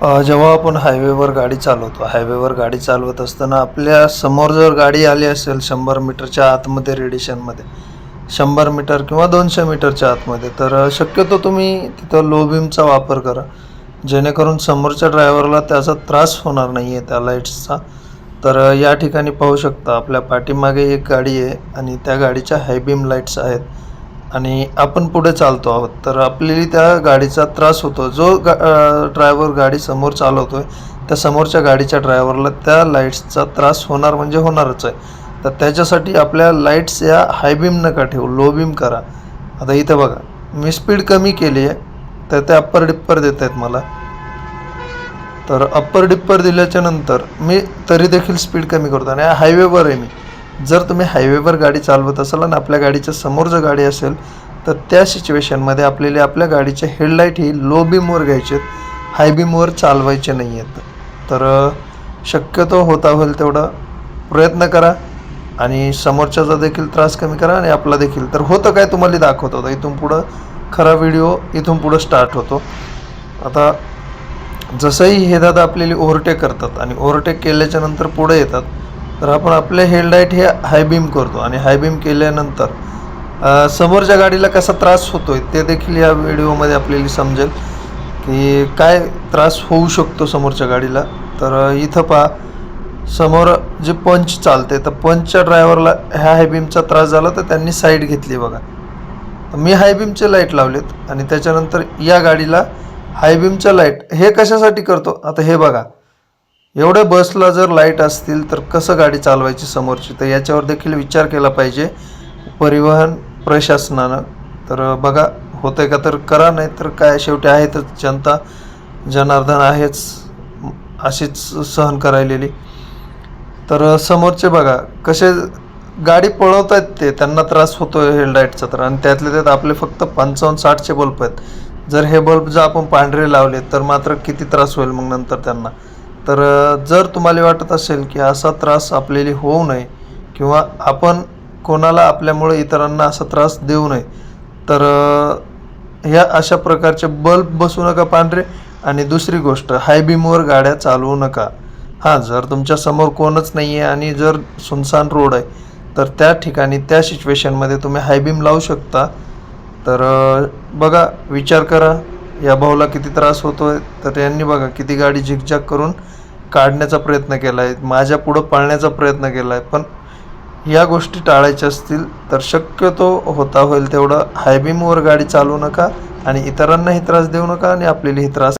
जेव्हा आपण हायवेवर गाडी चालवतो हायवेवर गाडी चालवत असताना आपल्यासमोर जर गाडी आली असेल शंभर मीटरच्या आतमध्ये रेडिशनमध्ये शंभर मीटर किंवा दोनशे मीटरच्या आतमध्ये तर शक्यतो तुम्ही तिथं लो बीमचा वापर करा. जेणेकरून समोरच्या ड्रायव्हरला त्याचा त्रास होणार नाही आहे त्या लाईट्सचा. तर या ठिकाणी पाहू शकता आपल्या पाठीमागे एक गाडी आहे आणि त्या गाडीच्या हायबीम लाईट्स आहेत. आणि आपण पुढे चालतो आहोत. तर आपल्याला त्या गाडीचा त्रास होतो. जो गा ड्रायव्हर गाडी समोर चालवतो आहे त्या समोरच्या गाडीच्या ड्रायव्हरला त्या लाईट्सचा त्रास होणार म्हणजे होणारच आहे. तर त्याच्यासाठी आपल्या लाईट्स या हाय बीम नका ठेवू लो बीम करा. आता इथं बघा मी स्पीड कमी केली आहे तर ते अप्पर डिप्पर देत आहेत मला. तर अप्पर डिप्पर दिल्याच्या नंतर मी तरी देखील स्पीड कमी करतो. आणि हायवेवर आहे मी. जर तुम्ही हायवेवर गाडी चालवत असाल आणि आपल्या गाडीच्या समोर जर गाडी असेल तर त्या सिच्युएशनमध्ये आपल्याला आपल्या गाडीचे हेडलाईट ही लो बीमवर घ्यायचे आहेत. हाय बीमवर चालवायचे नाही आहेत. तर शक्यतो होता होईल तेवढा प्रयत्न करा आणि समोरच्याचा देखील त्रास कमी करा आणि आपला देखील. तर होतं काय तुम्हाला दाखवत. होतं इथून पुढं खरा व्हिडिओ इथून पुढं स्टार्ट होतो. आता जसंही हे दादा आपल्याला ओव्हरटेक करतात आणि ओव्हरटेक केल्याच्यानंतर पुढे येतात. तर आपण आपले हेडलाईट हे हाय बीम करतो आणि हायबीम केल्यानंतर समोरच्या गाडीला कसा त्रास होतो आहे ते देखील या व्हिडिओमध्ये आपल्याला समजेल की काय त्रास होऊ शकतो समोरच्या गाडीला. तर इथं पहा समोर जे पंच चालते तर पंचच्या ड्रायव्हरला ह्या हायबीमचा त्रास झाला तर त्यांनी साईड घेतली बघा. मी हायबीमचे लाइट लावलेत आणि त्याच्यानंतर या गाडीला हाय लाइट हे कशासाठी करतो? आता हे बघा. एवढ्या बसला जर लाइट असतील तर कसं गाडी चालवायची समोरची? तर याच्यावर देखील विचार केला पाहिजे. परिवहन प्रशासनानं. तर बघा होतंय का तर करा नाही तर काय? शेवटी आहेतच जनता जनार्दन आहेच अशीच सहन करायलेली. तर समोरचे बघा कसे गाडी पळवत आहेत ते त्यांना त्रास होतोय हेडलाईटचा तर. आणि त्यातले त्यात आपले फक्त पंचावन्न साठचे बल्ब आहेत. जर हे बल्ब जर आपण पांढरे लावले तर मात्र किती त्रास होईल मग नंतर त्यांना? तर जर तुम्हाला वाटत असेल की असा त्रास आपल्याला होऊ नये किंवा आपण कोणाला आपल्यामुळे इतरांना असा त्रास देऊ नये तर ह्या अशा प्रकारचे बल्ब बसू नका पांढरे. आणि दुसरी गोष्ट हाय बीमवर गाड्या चालवू नका. हां जर तुमच्यासमोर कोणच नाही आहे आणि जर सुनसान रोड आहे तर त्या ठिकाणी त्या सिच्युएशनमध्ये तुम्ही हाय बीम लावू शकता. तर बघा विचार करा. या भाऊला किती त्रास होतो आहे तर यांनी बघा किती गाडी झिकझॅक करून काढण्याचा प्रयत्न केला आहे माझ्या पुढं पाळण्याचा प्रयत्न केला आहे पण या गोष्टी टाळायच्या असतील तर शक्यतो होता होईल तेवढं हायबीमवर गाडी चालवू नका आणि इतरांनाही त्रास देऊ नका आणि आपल्यालाही त्रास